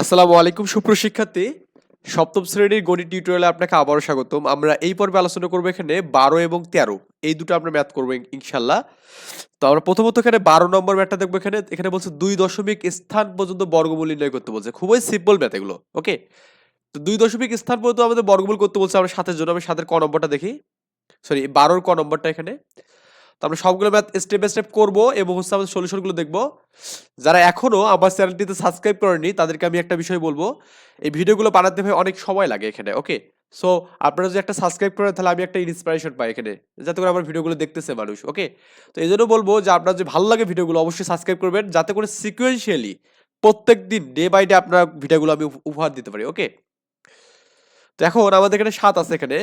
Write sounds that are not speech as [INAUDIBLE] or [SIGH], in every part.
আসসালামু আলাইকুম সুপ্রশিক্ষার্থী সপ্তম শ্রেণির গণিত টিউটোরিয়ালে আপনাকে আবারও স্বাগতম। আমরা এই পর্বে আলোচনা করব এখানে বারো এবং তেরো। এই দুটো আমরা ম্যাথ করব ইনশাল্লাহ তো আমরা প্রথমত এখানে বারো নম্বর ম্যাথটা দেখব এখানে। এখানে বলছে দুই দশমিক স্থান পর্যন্ত বর্গমূল নির্ণয় করতে বলছে। খুবই সিম্পল ম্যাথ এগুলো ওকে তো দুই দশমিক স্থান পর্যন্ত আমাদের বর্গমূল করতে বলছে আমরা সাতের জন্য। আমি সাতের ক নম্বরটা দেখি। সরি বারোর ক নম্বরটা এখানে। তো আমরা সবগুলো ম্যাথ স্টেপ বাই স্টেপ করব এবং হচ্ছে আমাদের সলিউশনগুলো দেখব। যারা এখনও আমার চ্যানেলটিতে সাবস্ক্রাইব করেনি তাদেরকে আমি একটা বিষয় বলব। এই ভিডিওগুলো বানাতে ভাই অনেক সময় লাগে এখানে ওকে সো আপনারা যদি একটা সাবস্ক্রাইব করেন, তাহলে আমি একটা ইন্সপিরেশন পাই এখানে, যাতে করে আমার ভিডিওগুলো দেখতেছে মানুষ ওকে তো এই জন্য বলব যে, আপনার যে ভালো লাগে ভিডিওগুলো অবশ্যই সাবস্ক্রাইব করবেন, যাতে করে সিকুয়েন্সিয়ালি প্রত্যেক দিন ডে বাই ডে আপনার ভিডিওগুলো আমি উপহার দিতে পারি ওকে তো এখন আমাদের এখানে সাত আছে এখানে।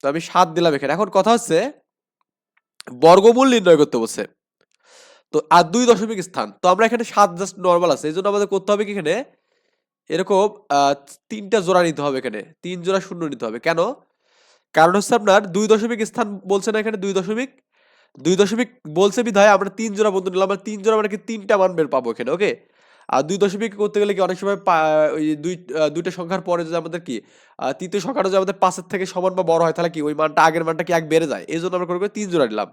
তো আমি সাত দিলাম এখানে। এখন কথা হচ্ছে বর্গমূল নির্ণয় করতে বলছে। তো আর দুই দশমিক স্থান। তো আমরা এখানে সাত জাস্ট নর্মাল আছে এই জন্য আমাদের করতে হবে কি এখানে? এরকম তিনটা জোড়া নিতে হবে এখানে। তিন জোড়া শূন্য নিতে হবে। কেন? কারণ হচ্ছে আপনার দুই দশমিক স্থান বলছে না এখানে দুই দশমিক? দুই দশমিক বলছে বিধায় আমরা তিন জোড়া বন্ধু নিলাম আমরা তিন জোড়া মানে কি তিনটা মান বের পাবো এখানে ওকে আর দুই দশমিক করতে গেলে কি অনেক সময় ওই দুই দুইটা সংখ্যার পরে যদি আমাদের কি তৃতীয় সংখ্যাটা যদি আমাদের পাঁচের থেকে সমান বা বড় হয়, তাহলে কি ওই মানটা, আগের মানটা কি এক বেড়ে যায়? এই জন্য আমরা করে তিন জোড়া নিলাম।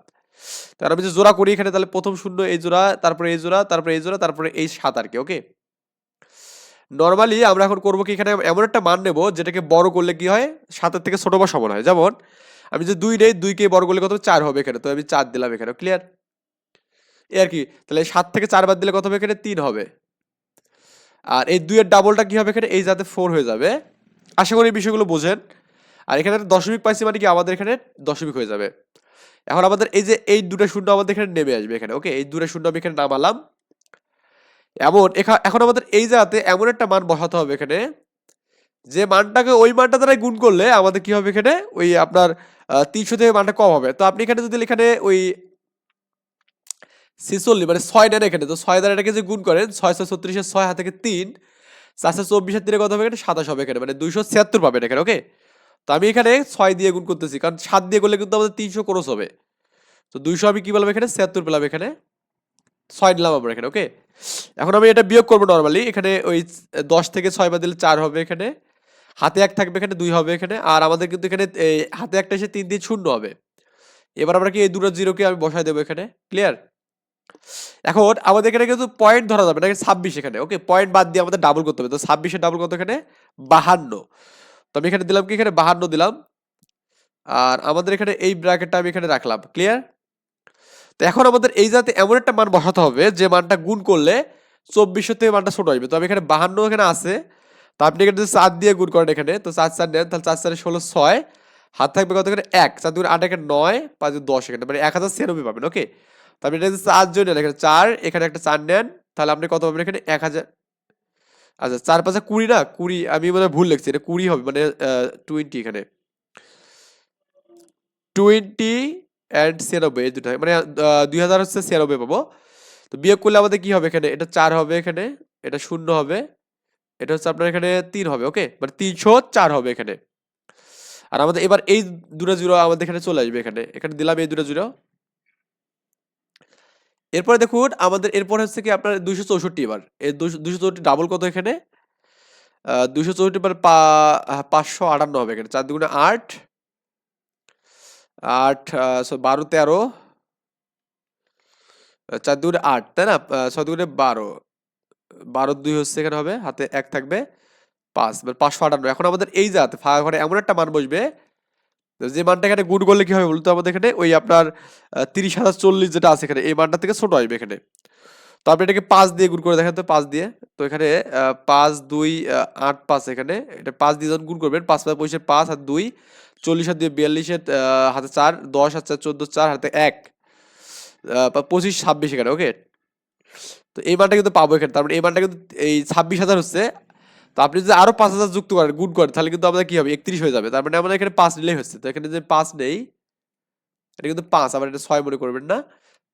তার আমি যে জোড়া করি এখানে, তাহলে প্রথম শূন্য এই জোড়া, তারপরে এই জোড়া, তারপরে এই জোড়া, তারপরে এই সাত আর কি ওকে নর্মালি আমরা এখন করব কি এখানে এমন একটা মান নেব, যেটাকে বড় করলে কি হয়? সাতের থেকে ছোট বা সমান হয়। যেমন, আমি যে দুই নেই, দুইকে বড় করলে কত চার হবে এখানে। তো আমি চার দিলাম এখানে ক্লিয়ার এ আর কি, তাহলে সাত থেকে চার বাদ দিলে কত হবে? এখানে তিন হবে। আর এই দুইয়ের ডাবলটা কি হবে এখানে এই যাতে ফোর হয়ে যাবে। আশা করি এই বিষয়গুলো বোঝেন। আর এখানে দশমিক পাইছি মানে কি, আমাদের এখানে দশমিক হয়ে যাবে। এখন আমাদের এই যে এই দুটো শূন্য আমাদের এখানে নেমে আসবে এখানে ওকে এই দুটো শূন্য আমি এখানে নামালাম। এমন, এখা- এখন আমাদের এই জায়গাতে এমন একটা মান বসাতে হবে এখানে, যে মানটাকে ওই মানটা দ্বারা গুণ করলে আমাদের কি হবে এখানে? ওই আপনার তিনশো থেকে মানটা কম হবে। তো আপনি এখানে যদি এখানে ওই ছিচল্লিশ মানে ছয় নেন এখানে তো ছয় দ্বারা এটাকে যে গুণ করেন ছয় ছয় ছত্রিশের ছয় হাত থেকে তিন, চারশো চব্বিশের তিনে কত হবে এখানে, সাতাশ হবে এখানে মানে দুইশো ছিয়াত্তর পাবেন এখানে ওকে তো আমি এখানে ছয় দিয়ে গুণ করতেছি, কারণ সাত দিয়ে করলে কিন্তু আমাদের তিনশো ক্রস হবে। তো দুইশো আমি কী পেলাম এখানে? ছিয়াত্তর পেলাম এখানে, ছয় নিলাম আমরা এখানে ওকে এখন আমি এটা বিয়োগ করব নর্মালি এখানে ওই দশ থেকে ছয় বা দিলে চার হবে এখানে, হাতে এক থাকবে এখানে, দুই হবে এখানে, আর আমাদের কিন্তু এখানে হাতে একটা এসে তিন দিয়ে শূন্য হবে। এবার আমরা কি এই দুটো জিরোকে আমি বসাই দেবো এখানে ক্লিয়ার এখন আমাদের এখানে কিন্তু পয়েন্ট ধরা যাবে না ছাব্বিশ এখানে ওকে পয়েন্ট বাদ দিয়ে আমাদের ডাবল করতে হবে। তো ছাব্বিশের ডাবল কত এখানে? বাহান্ন। তো আমি এখানে দিলাম কি? এখানে বাহান্ন দিলাম। আর আমাদের এখানে এই ব্র্যাকেটটা আমি এখানে রাখলাম। ক্লিয়ার তো এখন আমাদের এই জাতে এমন একটা মান বসাতে হবে, যে মানটা গুণ করলে চব্বিশশো থেকে মানটা ছোট আসবে। তো আমি এখানে বাহান্ন এখানে আছে। তো আপনি এখানে যদি চার দিয়ে গুণ করেন এখানে, তো চার চার নেন, তাহলে চার চারে ষোলো ছয়। হাত থাকবে কত এখানে? এক। চার দুগুণ আট এখানে নয়, পাঁচ দশ এখানে। মানে এক হাজার ছিয়ানব্বই পাবেন ওকে তো আপনি এটা যদি চার জন নেন এখানে চার, এখানে একটা চার নেন, তাহলে আপনি কত পাবেন এখানে? এক হাজার। আচ্ছা চার পাঁচে কুড়ি না? কুড়ি, আমি মানে ভুল লিখছি, এটা কুড়ি হবে মানে টোয়েন্টি এখানে। টোয়েন্টি অ্যান্ড ছিয়ানব্বই, এই দুটাই মানে দুই হাজার হচ্ছে ছিয়ানব্বই পাবো। তো বিয়োগ করলে আমাদের কি হবে এখানে? এটা চার হবে এখানে, এটা শূন্য হবে, এটা হচ্ছে আপনার এখানে তিন হবে ওকে মানে তিনশো চার হবে এখানে। আর আমাদের এবার এই দুটো জিরো আমাদের এখানে চলে আসবে এখানে এখানে দিলাম এই দুটো জিরো এরপরে দেখুন, আমাদের এরপর হচ্ছে কি আপনার দুইশো চৌষট্টি এবার। এই দুশো চৌষট্টি ডাবল কত এখানে? দুইশো চৌষট্টি এবার পাঁচশো আটান্ন হবে এখানে। চার দুগুণে আট। আট বারো তেরো। চার দুগুণে আট, তাই না? ছয় দুগুণে বারো। বারো দুই হচ্ছে এখানে হবে, হাতে এক থাকবে। পাঁচ মানে পাঁচশো আটান্ন। এখন আমাদের এই জাত ফাঁকা ঘরে এমন একটা মান বসবে যে মানটা এখানে গুণ করলে কি হবে বলতো? আমাদের এখানে ওই আপনার তিরিশ হাজার চল্লিশ যেটা আছে এখানে, এই মানটা থেকে ছোট আসবে এখানে। তো আপনি এটাকে পাঁচ দিয়ে গুণ করে দেখেন তো, পাঁচ দিয়ে। তো এখানে পাঁচ, দুই আট, পাঁচ এখানে। এটা পাঁচ দিয়ে যখন গুণ করবেন, পাঁচ পাঁচ পঁচিশে পাঁচ আর দুই, চল্লিশ হাত দিয়ে বিয়াল্লিশের হাতে চার, দশ হাতে চোদ্দ চার, হাতে এক পঁচিশ, ছাব্বিশ এখানে ওকে তো এই মানটা কিন্তু পাবো এখানে। তার মানে এই মানটা কিন্তু এই ছাব্বিশ হাজার হচ্ছে তো আপনি যদি আরও পাঁচ হাজার যুক্ত করেন গুণ করেন, তাহলে কিন্তু আমাদের কি হবে? একত্রিশ হয়ে যাবে। তার মানে আমাদের এখানে পাঁচ নিলেই হচ্ছে। তো এখানে যে পাঁচ নেই, এটা কিন্তু পাঁচ, আবার এটা ছয় মনে করবেন না।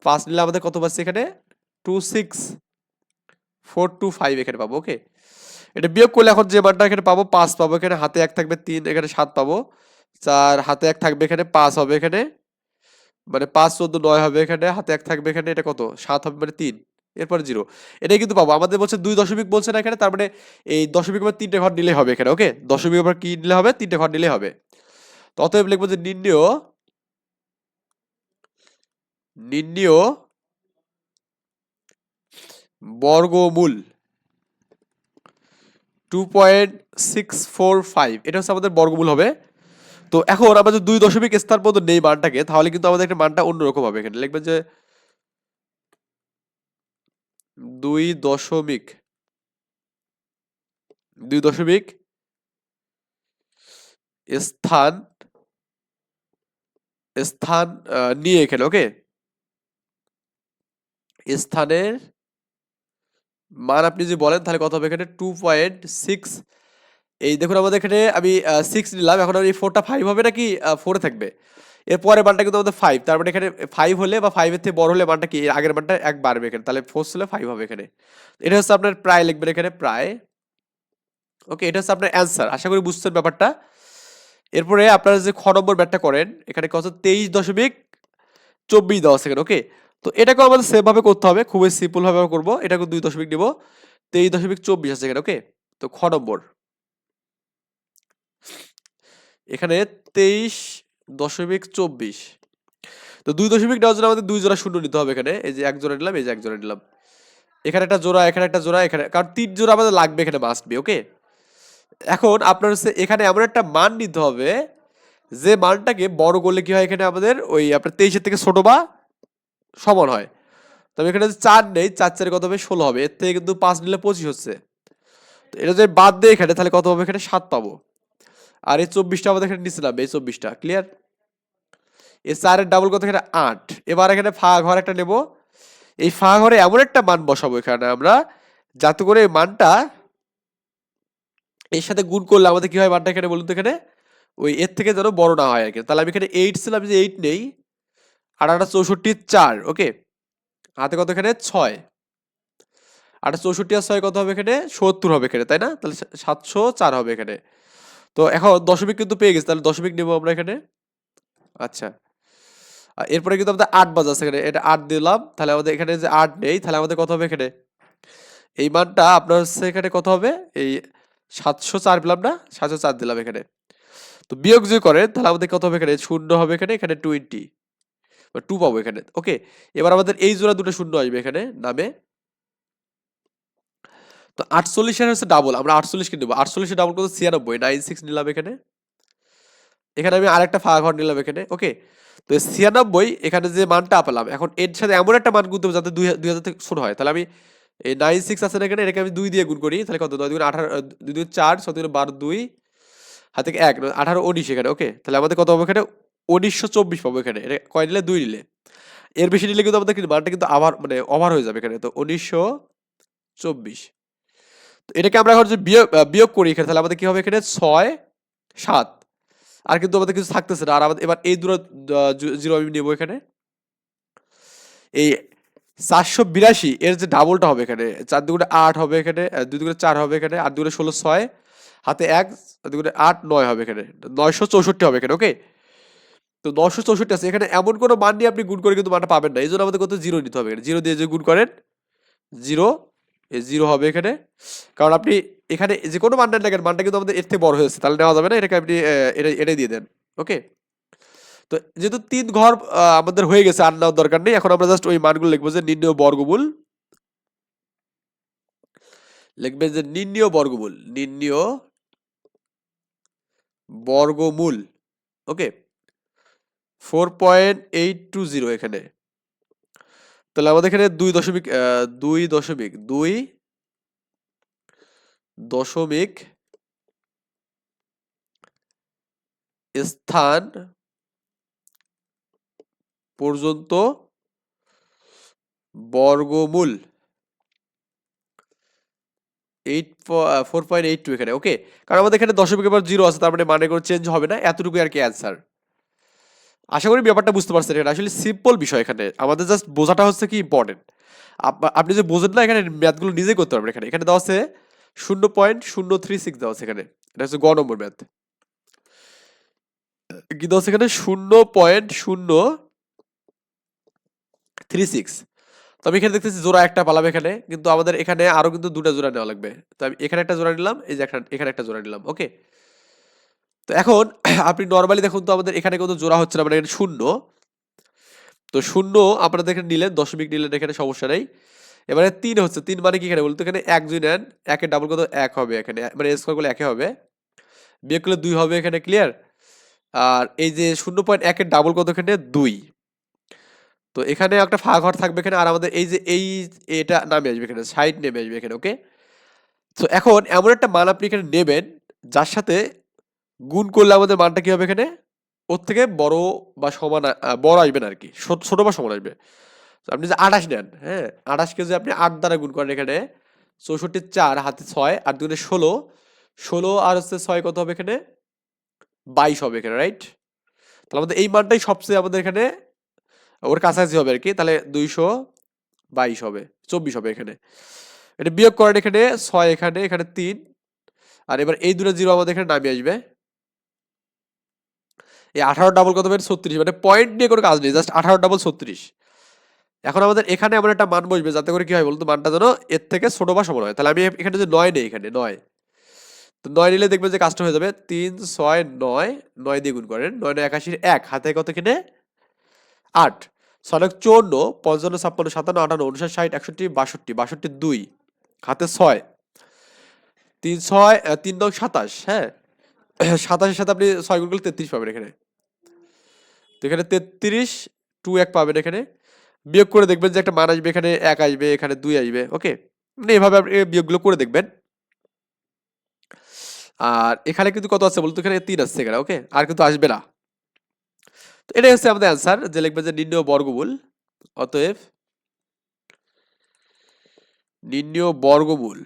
পাঁচ নিলে আমাদের কত পাচ্ছি এখানে? Two six, four two five এখানে পাবো, ওকে? এটা বিয়োগ করলে এখন যে মানটা এখানে পাবো, পাঁচ পাবো। এখানে হাতে এক থাকবে তিন, এখানে সাত পাবো। চার, হাতে এক থাকবে এখানে, পাঁচ হবে এখানে। মানে পাঁচ, চোদ্দ, নয় হবে এখানে, হাতে এক থাকবে এখানে, এটা কত? সাত হবে মানে তিন। এরপর জিরো। এটাই কিন্তু পাবো। আমাদের বলছে দুই দশমিক বলছে না এখানে, তার মানে এই দশমিক আবার তিনটে ঘর নিলে হবে এখানে ওকে দশমিক আবার কি নিলে হবে? তিনটে ঘর নিলে হবে। তো অতএব লিখব যে নির্ণয় নির্ণয় বর্গমূল two point six four five এটা হচ্ছে আমাদের বর্গমূল হবে। তো এখন আমরা যদি দুই দশমিক স্থান পর্যন্ত নেই মানটাকে, তাহলে কিন্তু আমাদের একটা মানটা অন্যরকম হবে এখানে। লিখবেন যে দুই দশমিক। দুই দশমিক স্থান স্থান নিয়ে এখানে, ওকে? স্থানের মান আপনি যদি বলেন তাহলে কত হবে এখানে? টু পয়েন্ট সিক্স এই দেখুন আমাদের এখানে আমি সিক্স নিলাম, এখন আমি ফোরটা ফাইভ হবে নাকি? ফোরে থাকবে। এর পরের মানটা কিন্তু আমাদের ফাইভ তার মানে এখানে ফাইভ হলে বা ফাইভের থেকে বড় হলে মানটা কি? আগের মানটা এক বাড়বে এখানে। তাহলে ফোর ছিল ফাইভ হবে এখানে। এটা হচ্ছে আপনার প্রায় লিখবেন এখানে, প্রায়। ওকে এটা হচ্ছে আপনার অ্যান্সার আশা করি বুঝছেন ব্যাপারটা। এরপরে আপনারা যে খ নম্বর ব্যাটটা করেন, এখানে কত? তেইশ দশমিক চব্বিশ দেওয়া সেকেন্ড। ওকে তো এটাকেও আমাদের সেম ভাবে করতে হবে। খুবই সিম্পলভাবে আমরা করব। এটাকে দুই দশমিক নিব। তেইশ দশমিক চব্বিশ আছে এখানে। ওকে তো খ নম্বর। এখানে তেইশ দশমিক চব্বিশ। তো দুই দশমিক নেওয়ার জন্য আমাদের দুই জোড়া শূন্য নিতে হবে এখানে। এই যে এক জোড়া নিলাম, এই যে এক জোড়া নিলাম। এখানে একটা জোড়া, এখানে একটা জোড়া, এখানে কারণ তিন জোড়া আমাদের লাগবে এখানে মাস্ট বি ওকে এখন আপনার হচ্ছে এখানে এমন একটা মান নিতে হবে, যে মানটাকে বড় করলে কি হয় এখানে আমাদের ওই আপনার তেইশের থেকে ছোট বা সমান হয়। তবে এখানে চার নেই, চার চারে কত হবে? ষোলো হবে। এর থেকে কিন্তু পাঁচ নিলে পঁচিশ হচ্ছে। তো এটা যদি বাদ দেয় এখানে তাহলে কত হবে? এখানে সাত পাবো। আর এই চব্বিশটা আমাদের এখানে নামবে এই চব্বিশটা ক্লিয়ার এই চারের ডাবল কত? এখানে আট। এবার এখানে ফা ঘর একটা নেব। এই ফা ঘরে এমন একটা মান বসাবো এখানে আমরা, যাতে করে এই মানটা এর সাথে গুণ করলে আমাদের কি হয় মানটা এখানে বলুন তো এখানে? ওই এর থেকে যেন বড় না হয় আর কি। তাহলে আমি এখানে এইট ছিলাম, যে এইট নেই। আর একটা চৌষট্টি চার ওকে হাতে কত এখানে? ছয়। আটা চৌষট্টি আর ছয় কত হবে এখানে? সত্তর হবে এখানে, তাই না? তাহলে সাতশো চার হবে এখানে। তো এখন দশমিক কিন্তু পেয়ে গেছি, তাহলে দশমিক নেব আমরা এখানে। আচ্ছা। আর এরপরে কিন্তু আমাদের আট বাজে আছে এখানে, এটা আট দিলাম, তাহলে আমাদের এখানে যে আট নেই, তাহলে আমাদের কত হবে এখানে? এই মানটা আপনার হচ্ছে এখানে কত হবে? এই সাতশো চার পেলাম না? সাতশো চার দিলাম এখানে। তো বিয়োগ যদি করেন, তাহলে আমাদের কত হবে এখানে? শূন্য হবে এখানে এখানে টোয়েন্টি বা টু পাবো এখানে ওকে এবার আমাদের এই জোড়া দুটো শূন্য আসবে এখানে, নামে। তো আটচল্লিশের হচ্ছে ডাবল আমরা আটচল্লিশ কিনবো আটচল্লিশের ডাবল কত ছিয়ানব্বই নাইন সিক্স নিলাম এখানে। এখানে আমি আরেকটা ফাঁকা ঘর নিলাম এখানে ওকে তো ছিয়ানব্বই, এখানে যে মানটা পেলাম, এখন এর সাথে এমন একটা মান গুনতে হবে যাতে দুই দুই হাজার থেকে শুরু হয়। তাহলে আমি এই নাইন সিক্স আছে না এখানে, এটাকে আমি দুই দিয়ে গুণ করি, তাহলে কত? নয় দুগুণ আঠারো, দুই দুই চার, ছয় দুগুণ বারো, দুই, হাত থেকে এক আঠারো, উনিশ এখানে ওকে তাহলে আমাদের কত হবে এখানে? উনিশশো চব্বিশ পাবো এখানে। এটা কয় নিলে? দুই নিলে। এর বেশি নিলে কিন্তু আমাদের মানটা কিন্তু আবার মানে ওভার হয়ে যাবে এখানে। তো উনিশশো চব্বিশ। এটাকে আমরা এখন যদি বিয়োগ বিয়োগ করি এখানে, তাহলে আমাদের কি হবে এখানে? ছয়, সাত। আর কিন্তু আমাদের কিছু থাকতেছে না। আর আমাদের, এবার এই দুটো জিরো আমি নেব এখানে। এই চারশো বিরাশি, এর যে ডাবলটা হবে এখানে, চার দুগুণে আট হবে এখানে দুই দুগুণে চার হবে এখানে, আট দুগুণে ষোলো ছয়, হাতে এক দুগুণে আট নয় হবে এখানে, নয়শো চৌষট্টি হবে এখানে ওকে তো নশো চৌষট্টি আছে। এখানে এমন কোনো মান নিয়ে আপনি গুণ করে কিন্তু মানটা পাবেন না। এই জন্য আমাদের কত? জিরো নিতে হবে জিরো দিয়ে যে গুণ করেন, জিরো জিরো হবে এখানে। কারণ আপনি এখানে যে কোনো মানটা দেখেন মানটা কিন্তু আমাদের এর থেকে বড় হয়েছে তাহলে নেওয়া যাবে না, এটাকে আপনি এটা এটাই দিয়ে দেন ওকে তো যেহেতু তিন ঘর আমাদের হয়ে গেছে, আর নেওয়ার দরকার নেই, এখন আমরা জাস্ট ওই মানগুলো লিখব যে নির্ণয় বর্গমূল। লিখবেন যে নির্ণয় বর্গমূল নির্ণয় বর্গমূল okay four point eight two zero এখানে। তাহলে আমাদের এখানে দুই দশমিক দুই দশমিক দুই দশমিক স্থান পর্যন্ত বর্গমূল eight four point eight two এখানে ওকে কারণ আমাদের এখানে দশমিক এবার জিরো আছে, তার মানে মানে কোনো চেঞ্জ হবে না এতটুকু আর কি অ্যান্সার আশা করি ব্যাপারটা বুঝতে পারছেন। এখানে আসলে সিম্পল বিষয় এখানে। আমাদের জাস্ট বোঝাটা হচ্ছে কি ইম্পর্টেন্ট আপনি যে বোঝেন না এখানে, ম্যাথগুলো নিজেই করতে পারবেন এখানে। এখানে দেওয়া আছে শূন্য পয়েন্ট শূন্য থ্রি সিক্স দেওয়া আছে এখানে। এটা হচ্ছে গ নম্বর ম্যাথ। কি দেওয়া আছে এখানে? শূন্য পয়েন্ট শূন্য থ্রি সিক্স তো আমি এখানে দেখতেছি জোড়া একটা পালাম এখানে, কিন্তু আমাদের এখানে আরও কিন্তু দুটা জোড়া নেওয়া লাগবে। তো আমি এখানে একটা জোড়া নিলাম, এই যে একটা এখানে একটা জোড়া নিলাম। ওকে তো এখন [CLEARS THROAT] আপনি নর্মালি দেখুন তো আমাদের এখানে কিন্তু জোড়া হচ্ছে না মানে এখানে শূন্য। তো শূন্য আপনাদের এখানে নিলেন, দশমিক নিলেন, এখানে সমস্যা নেই। এবারে তিন হচ্ছে, তিন মানে কি এখানে বলতো এখানে এক দুই নেন একের ডাবল কত এক হবে এখানে মানে স্কোয়ার করলে একে হবে। বিয়োগ করলে দুই হবে এখানে ক্লিয়ার আর এই যে শূন্য পয়েন্ট একের ডাবল কত এখানে দুই। তো এখানে একটা ফাঁক ঘর থাকবে এখানে, আর আমাদের এই যে এই এটা নামে আসবে এখানে সাইড নেমে আসবে এখানে ওকে তো এখন এমন একটা মান আপনি এখানে নেবেন, যার সাথে গুণ করলে আমাদের মানটা কি হবে এখানে? ওর থেকে বড় বা সমান বড় আসবে না আর কি। ছোট বা সমান আসবে। আপনি যে আঠাশ নেন হ্যাঁ? আঠাশকে যদি আপনি আট দ্বারা গুণ করেন এখানে, চৌষট্টি চার, হাতে ছয় আর দুগুণে ষোলো ষোলো আর হচ্ছে ছয় কত হবে এখানে? বাইশ হবে এখানে রাইট তাহলে আমাদের এই মানটাই সবচেয়ে আমাদের এখানে ওর কাছাকাছি হবে আর কি। তাহলে দুইশো বাইশ হবে, চব্বিশ হবে এখানে। এটা বিয়োগ করেন এখানে, ছয় এখানে এখানে তিন। আর এবার এই দুটো জিরো আমাদের এখানে নামিয়ে আসবে। এই আঠারো ডাবল কত হবে ছত্রিশ। মানে পয়েন্ট নিয়ে কোনো কাজ নেই জাস্ট আঠারো ডাবল ছত্রিশ। এখন আমাদের এখানে এমন একটা মান বসবে, যাতে করে কি হয় বলতো মানটা যেন এর থেকে ছোটো বা সমান হয়। তাহলে আমি এখানে যে নয় নেই এখানে, নয়। তো নয় নিলে দেখবেন যে কাজটা হয়ে যাবে তিন, ছয়, নয় নয় দিয়ে গুণ করেন। নয় নয়, একাশির এক, হাতে কত কিনে? আট। ছয় চৌন্ন পঞ্চান্ন, ছাপ্পান্ন, সাতান্ন, আটান্ন উনষাট ষাট, একষট্টি, বাষট্টি বাষট্টি, দুই। হাতে ছয়। তিন ছয় তিন নং সাতাশ হ্যাঁ? সাতাশের সাথে আপনি ছয় গুণ করলে তেত্রিশ পাবেন এখানে। তো এখানে তেত্রিশ টু এক পাবেন এখানে। বিয়োগ করে দেখবেন যে একটা মান আসবে, এখানে এক আসবে, এখানে দুই আসবে ওকে মানে এভাবে আপনি বিয়োগগুলো করে দেখবেন। আর এখানে কিন্তু কত আছে বলতো? এখানে তিন আসছে এখানে ওকে আর কিন্তু আসবে না। তো এটাই হচ্ছে আমাদের অ্যান্সার যে লিখবেন যে নির্ণয় বর্গমূল। অতএব নির্ণয় বর্গমূল।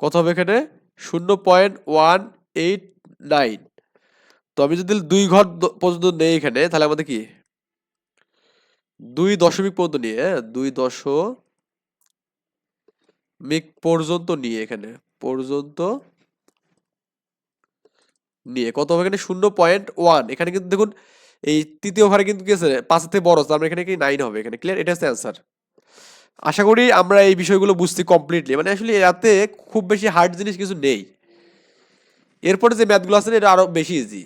কত হবে এখানে? শূন্য পয়েন্ট ওয়ান এইট নাইন। তো আমি যদি দুই ঘর পর্যন্ত নেই এখানে, তাহলে আমাদের কি? দুই দশমিক পর্যন্ত নিয়ে হ্যাঁ? দুই দশমিক পর্যন্ত নিয়ে এখানে, পর্যন্ত নিয়ে। কত হবে এখানে? শূন্য পয়েন্ট ওয়ান। এখানে কিন্তু দেখুন, এই তৃতীয় ঘরে কিন্তু কি আছে? পাঁচের থেকে বড়, তার মানে এখানে কি নাইন হবে? এখানে ক্লিয়ার এটা হচ্ছে অ্যান্সার আশা করি আমরা এই বিষয়গুলো বুঝতে কমপ্লিটলি মানে আসলে এতে খুব বেশি হার্ড জিনিস কিছু নেই। এরপরে যে ম্যাথগুলো আছে এটা আরও বেশি ইজি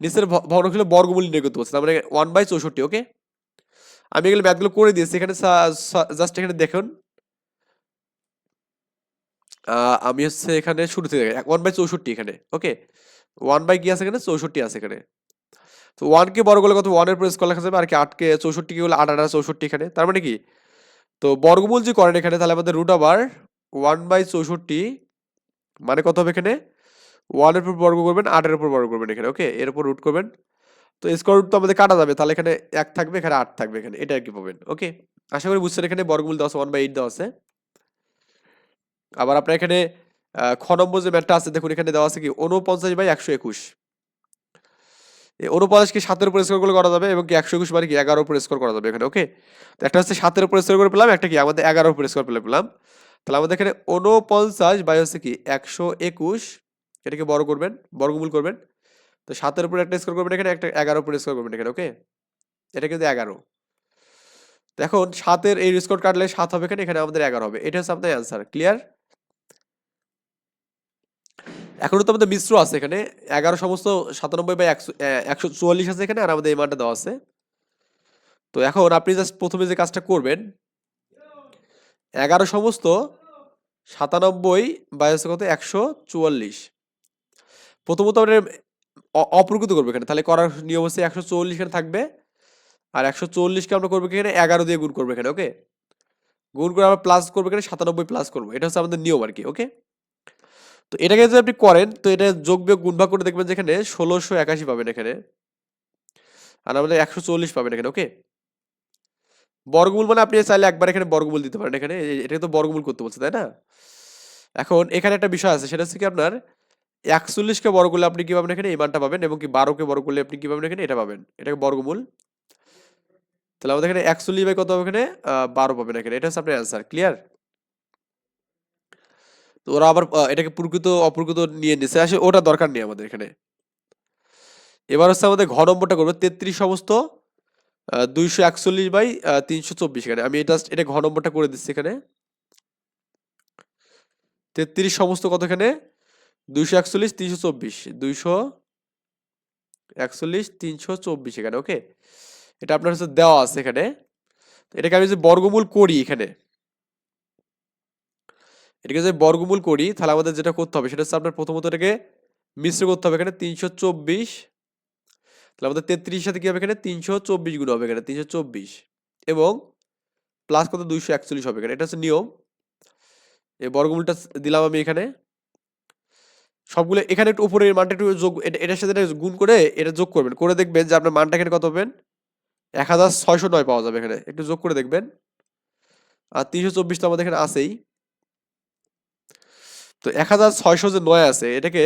নিচের ভ- ভগ্নাংশের বর্গমূল নির্ণয় করতে পারছি মানে ওয়ান বাই চৌষট্টি ওকে আমি এগুলো ম্যাথগুলো করে দিয়েছি, এখানে জাস্ট এখানে দেখুন। আমি হচ্ছে এখানে শুরু থেকে ওয়ান বাই চৌষট্টি এখানে ওকে ওয়ান বাই কি আছে এখানে? চৌষট্টি আছে এখানে। তো ওয়ানকে বড় করলে কত? ওয়ানের প্রেস করা লেখা যাবে, আর কি আটকে চৌষট্টি কি হলো আট আট, চৌষট্টি এখানে। তার মানে কি? তো বর্গমূল যে করেন এখানে, তাহলে আমাদের রুট আবার ওয়ান বাই চৌষট্টি মানে কত হবে এখানে? ওয়ানের উপর বর্গ করবেন আটের উপর বর্গ করবেন এখানে ওকে এর উপর রুট করবেন। তো স্কোয়ার রুট তো আমাদের কাটা যাবে, তাহলে এখানে এক থাকবে, এখানে আট থাকবে, এখানে এটা আর কি পাবেন ওকে আশা করি বুঝছেন এখানে বর্গমূল দেওয়া আছে ওয়ান বাই এইট দেওয়া আছে। আবার আপনার এখানে খ নম্বর যে ম্যাটটা আছে, দেখুন এখানে দেওয়া আছে কি উনপঞ্চাশ বাই একশো একুশ। উনপঞ্চাশকে সাতের উপর স্কোর করলে করা যাবে এবং কি একশো একুশ মানে কি এগারো উপর স্কোর করা যাবে এখানে ওকে তো একটা হচ্ছে সাতের উপর স্কোর করে পেলাম, একটা কি আমাদের এগারো উপর স্কোর পেলে পেলাম। তাহলে আমাদের এখানে উনপঞ্চাশ বাই হচ্ছে কি একশো একুশ, এটাকে বড় করবেন, বর্গমূল করবেন। তো সাতের উপর একটা স্কোর করবেন এখানে, একটা এগারো উপরে স্কোর করবেন এখানে ওকে এটা কিন্তু এগারো। এখন সাতের এই স্কোর কাটলে সাত হবে এখানে এখানে আমাদের এগারো হবে। এটা হচ্ছে আমাদের অ্যান্সার ক্লিয়ার এখনও তো আমাদের মিশ্র আছে এখানে। এগারো সমস্ত সাতানব্বই বাই একশো একশো চুয়াল্লিশ আছে এখানে, আর আমাদের এই মানটা দেওয়া আছে। তো এখন আপনি জাস্ট প্রথমে যে কাজটা করবেন, এগারো সমস্ত সাতানব্বই বাই হচ্ছে কত? একশো চুয়াল্লিশ। প্রথমত আমরা অপ্রকৃত করব এখানে। তাহলে করার নিয়ম হচ্ছে একশো এখানে থাকবে, আর একশো চল্লিশকে আমরা করব এখানে? এগারো দিয়ে গুণ করব এখানে ওকে গুণ করে আমরা প্লাস করব এখানে, সাতানব্বই প্লাস করব। এটা হচ্ছে আমাদের নিয়ম আর কি ওকে তো এটাকে যদি আপনি করেন, তো এটা যোগ বিয়োগ গুণ ভাগ করে দেখবেন যে এখানে ষোলোশো একাশি পাবেন এখানে। আর আমাদের একশো চল্লিশ পাবেন এখানে ওকে বর্গমূল মানে আপনি চাইলে একবার এখানে বর্গমূল দিতে পারেন এখানে। এটাকে তো বর্গমূল করতে বলছে, তাই না? এখন এখানে একটা বিষয় আছে, সেটা হচ্ছে কি আপনার একচল্লিশকে বড় করলে আপনি কি পাবেন এখানে? এই মানটা পাবেন, এবং কি বারোকে বড় করলে আপনি কি পাবেন এখানে? এটা পাবেন, এটাকে বর্গমূল। তাহলে আমাদের এখানে একচল্লিশ বাই কত হবে এখানে? বারো পাবেন এখানে, এটা হচ্ছে আপনার অ্যান্সার ক্লিয়ার তো ওরা আবার এটাকে প্রকৃত, অপ্রকৃত নিয়ে নিছে। আসলে ওটা দরকার নেই আমাদের এখানে। এবার হচ্ছে আমাদের ঘ নম্বরটা করব। তেত্রিশ সমস্ত দুইশো একচল্লিশ বাই তিনশো চব্বিশ এখানে। আমি এটা এটা ঘ নম্বরটা করে দিচ্ছি এখানে। তেত্রিশ সমস্ত কত এখানে? দুইশো একচল্লিশ, তিনশো চব্বিশ। দুইশো একচল্লিশ, তিনশো চব্বিশ এখানে, ওকে? এটা আপনার হচ্ছে দেওয়া আছে এখানে। এটাকে আমি যদি বর্গমূল করি এখানে। এটাকে যদি বর্গমূল করি, তাহলে আমাদের যেটা করতে হবে, সেটা হচ্ছে আপনার প্রথমত এটাকে মিশ্র করতে হবে এখানে তিনশো চব্বিশ, তাহলে আমাদের তেত্রিশ সাথে কি হবে এখানে? তিনশো চব্বিশ গুণ হবে এখানে, তিনশো চব্বিশ। এবং প্লাস কত? দুইশো একচল্লিশ হবে এখানে, এটা হচ্ছে নিয়ম। এই বর্গমূলটা দিলাম আমি এখানে। সবগুলো এখানে একটু উপরের মানটা একটু যোগ, এটা- এটার সাথে গুণ করে এটা যোগ করবেন। করে দেখবেন যে আপনার মানটা এখানে কত পাবেন? এক হাজার ছয়শো নয় পাওয়া যাবে এখানে, একটু যোগ করে দেখবেন। আর তিনশো চব্বিশ তো আমাদের এখানে আছেই। তো এক হাজার ছয়শো যে নয় আছে, এটাকে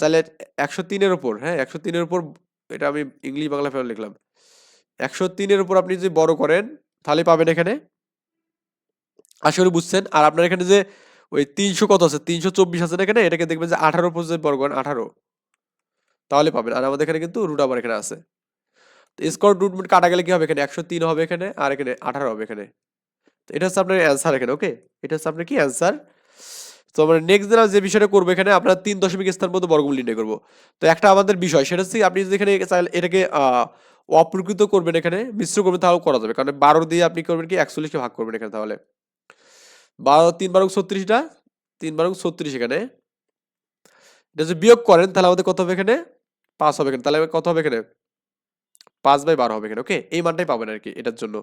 চাইলে একশো তিনের ওপর হ্যাঁ? একশো তিনের উপর এটা আমি ইংলিশ বাংলা ফেলে লিখলাম। একশো তিনের উপর আপনি যদি বড় করেন, তাহলে পাবেন এখানে। আশা করি বুঝছেন। আর আপনার এখানে যে ওই তিনশো কত আছে? তিনশো চব্বিশ আছে না এখানে? এটাকে দেখবেন যে আঠারো উপর যদি বড় করেন, আঠারো। তাহলে পাবেন। আর আমাদের এখানে কিন্তু রুট আবার এখানে আছে। তো স্কোয়ার রুট মিট কাটা গেলে কি হবে এখানে? একশো তিন হবে এখানে, আর এখানে আঠারো হবে এখানে। তো এটা হচ্ছে আপনার অ্যান্সার এখানে ওকে এটা হচ্ছে আপনার কি অ্যান্সার তো আমরা নেক্সট দিন যে বিষয়টা করব এখানে আমরা তিন দশমিক স্থান মতো বর্গমূল নির্ণয় করব। তো একটা আমাদের বিষয়, সেটা হচ্ছে আপনি যদি এখানে এটাকে অপ্রকৃত করবেন এখানে, মিশ্র করবেন তাহলেও করা যাবে। কারণ বারো দিয়ে আপনি করবেন কি একচল্লিশকে ভাগ করবেন এখানে তাহলে। বারো, তিন বারো ছত্রিশটা তিন বারো ছত্রিশ এখানে। এটা যদি বিয়োগ করেন, তাহলে আমাদের কত হবে এখানে? পাঁচ হবে এখানে। তাহলে কত হবে এখানে? পাঁচ বাই বারো হবে এখানে ওকে এই মানটাই পাবেন আর কি এটার জন্য।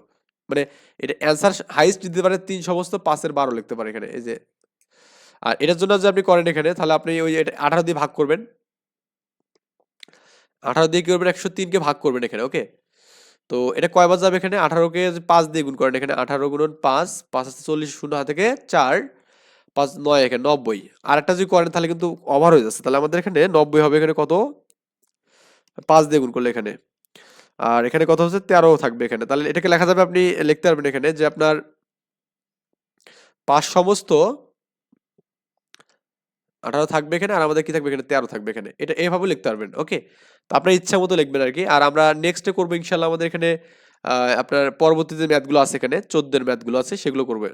মানে এটা অ্যান্সার হাইস্ট দিতে পারে তিন সমস্ত পাঁচের বারো লিখতে পারে এখানে, এই যে আর এটার জন্য যদি আপনি করেন এখানে, তাহলে আপনি ওই আঠারো দিয়ে ভাগ করবেন। আঠারো দিয়ে কি করবেন? একশো তিনকে ভাগ করবেন এখানে, ওকে? তো এটা কয়বার যাবে এখানে? আঠারোকে পাঁচ দিয়ে গুণ করেন এখানে। আঠারো গুণন পাঁচ পাঁচ আছে চল্লিশ, শূন্য হাত থেকে চার, পাঁচ নয় এখানে, নব্বই। আর একটা যদি করেন, তাহলে কিন্তু ওভার হয়ে যাচ্ছে। তাহলে আমাদের এখানে নব্বই হবে এখানে কত? পাঁচ দিয়ে গুণ করলে এখানে। আর এখানে কত হচ্ছে? তেরো থাকবে এখানে। তাহলে এটাকে লেখা যাবে, আপনি লিখতে পারবেন এখানে যে আপনার পাঁচ সমস্ত আঠারো থাকবে এখানে আর আমাদের কি থাকবে এখানে? তেরো থাকবে এখানে। এটা এভাবে লিখতে পারবেন ওকে তো আপনার ইচ্ছা মতো লিখবেন আর কি। আর আমরা নেক্সটে করব ইনশাল্লাহ আমাদের এখানে আপনার পরবর্তীতে ম্যাথগুলো আছে এখানে, চোদ্দের ম্যাথগুলো আছে, সেগুলো করবে।